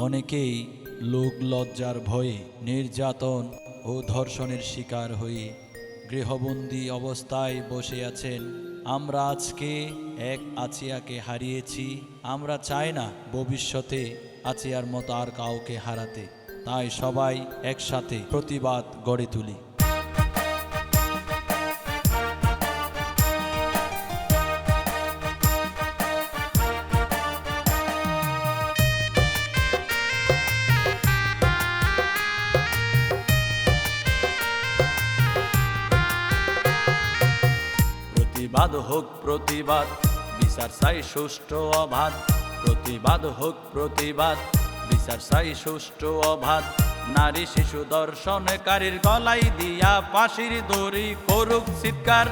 অনেকেই লোক লজ্জার ভয়ে নির্যাতন ও ধর্ষণের শিকার হয়ে গৃহবন্দী অবস্থায় বসে আছেন। আমরা আজকে এক আচিয়াকে হারিয়েছি। আমরা চাই না ভবিষ্যতে আচিয়ার মতো আর কাউকে হারাতে। তাই সবাই একসাথে প্রতিবাদ গড়ে তুলি। প্রতিবাদ হোক প্রতিবাদ, বিচার চাই সুষ্ঠু অবাধ। প্রতিবাদ হোক প্রতিবাদ, বিচার চাই সুষ্ঠু অবাধ। নারী শিশু দর্শনকারীর গলাই দিয়া ফাঁসির দড়ি করুক চিৎকার।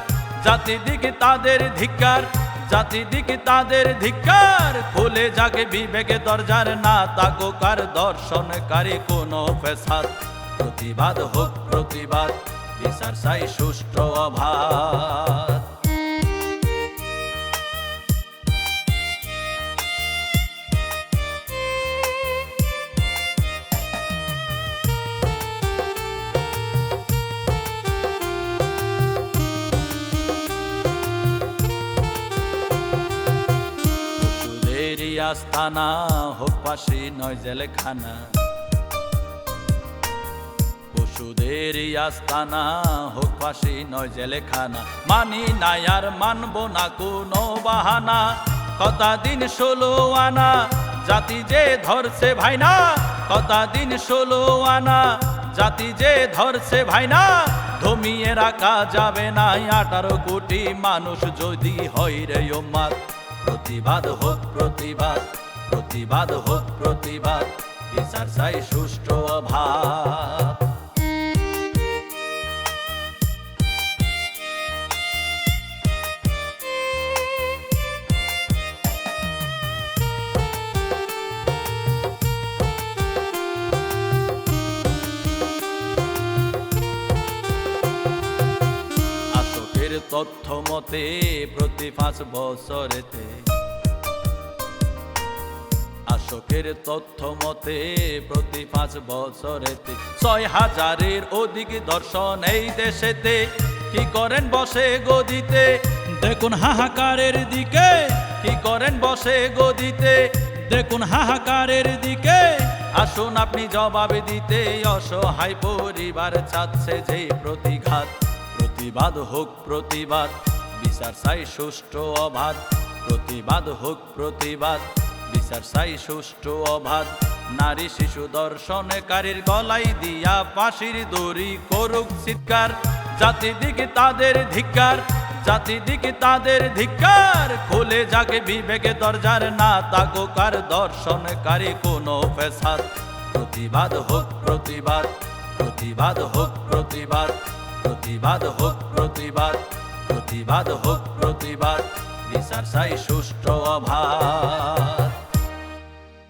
জাতি দিকে তাদের ধিক্কার, জাতি দিকে তাদের ধিক্কার। খুলে যাকে বিবেকে দরজার না তাকো কার দর্শনকারী কোনো ফেসাদ। প্রতিবাদ হোক প্রতিবাদ, বিচার চাই সুষ্ঠু অবাধ। আস্তানা, হোক পাশি নয় জেলখানা। পশুদেরই আস্তানা, হোক পাশি নয় জেলখানা। মানি নাই আর মানব না কোনো বাহানা। কথা দিন ষোলো আনা, জাতি যে ধরছে ভাইনা। কথা দিন ষোলো আনা, জাতি যে ধরছে ভাইনা। ধমিয়ে রাখা যাবে না আঠারো কোটি মানুষ, যদি হয় রে ওম্মাদ প্রতিবাদ হোক প্রতিবাদ প্রতিবাদ হোক প্রতিবাদ বিচার চাই সুষ্ঠু অভাব। তথ্য মতে প্রতি পাঁচ বছরেতে। আশোকের তথ্য মতে প্রতি পাঁচ বছরেতে। ছয় হাজারের অধিক দর্শন এই দেশেতে। কি করেন বসে গদিতে? দেখুন হাহাকারের দিকে। কি করেন বসে গদিতে? দেখুন হাহাকারের দিকে। আসুন আপনি জবাব দিতে। অসহায় পরিবার চাচ্ছে যে প্রতিঘাত। প্রতিবাদ হোক প্রতিবাদ, বিচার চাই সুষ্ঠু অবাধ। প্রতিবাদ হোক প্রতিবাদ, বিচার চাই সুষ্ঠু অবাধ। নারী শিশু দর্শনকারীর গলাই দিয়া পাশির দড়ি করুক চিৎকার। জাতি দিকে তাদের ধিক্কার, জাতি দিকে তাদের ধিক্কার। খুলে যাকে বিবেকে দরজার না তাকো কার দর্শনকারী কোনো ফেসাদ। প্রতিবাদ হোক প্রতিবাদ প্রতিবাদ হোক প্রতিবাদ। প্রতিবাদ হোক প্রতিবাদ। প্রতিবাদ হোক প্রতিবাদ। বিচার চাই সুষ্ঠু অভাব।